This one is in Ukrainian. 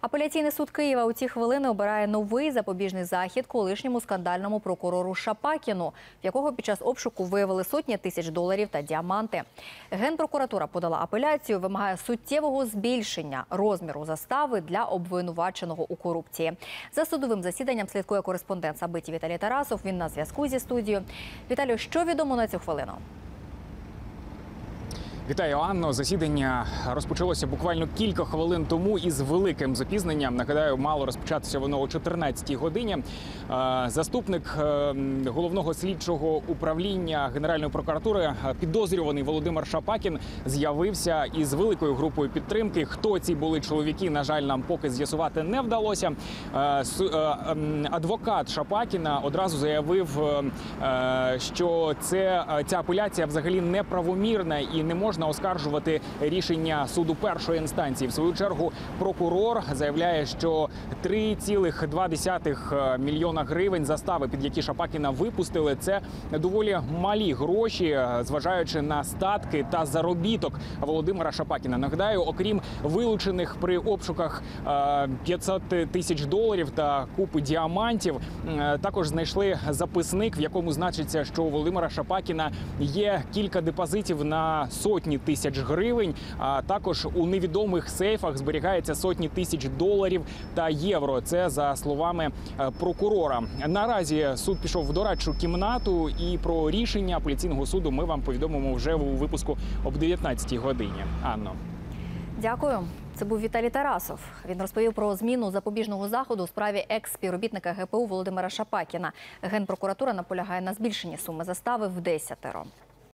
Апеляційний суд Києва у ці хвилини обирає новий запобіжний захід колишньому скандальному прокурору Шапакіну, в якого під час обшуку виявили сотні тисяч доларів та діаманти. Генпрокуратура подала апеляцію, вимагає суттєвого збільшення розміру застави для обвинуваченого у корупції. За судовим засіданням слідкує кореспондент Сабиті Віталій Тарасов. Він на зв'язку зі студією. Віталію, що відомо на цю хвилину? Вітаю, Анно. Засідання розпочалося буквально кілька хвилин тому із великим запізненням. Нагадаю, мало розпочатися воно о 14-й годині. Е, Заступник е, головного слідчого управління Генеральної прокуратури, е, підозрюваний Володимир Шапакін, з'явився із великою групою підтримки. Хто ці були чоловіки? На жаль, нам поки з'ясувати не вдалося. Адвокат Шапакіна одразу заявив, що це ця апеляція взагалі неправомірна і не можна оскаржувати рішення суду першої інстанції. В свою чергу прокурор заявляє, що 3,2 мільйона гривень застави, під які Шапакіна випустили, це доволі малі гроші, е, зважаючи на статки та заробіток Володимира Шапакіна. Нагадаю, окрім вилучених при обшуках е, 500 тисяч доларів та купи діамантів, е, також знайшли записник, в якому значиться, що у Володимира Шапакіна є кілька депозитів на сотні тисяч гривень. А також у невідомих сейфах зберігається сотні тисяч доларів та євро. Це за словами е, прокурора. Наразі суд пішов в дорадчу кімнату, і про рішення апеляційного суду ми вам повідомимо вже у випуску об 19-й годині. Анно. Дякую. Це був Віталій Тарасов. Він розповів про зміну запобіжного заходу у справі екс-співробітника ГПУ Володимира Шапакіна. Генпрокуратура наполягає на збільшенні суми застави в десятеро.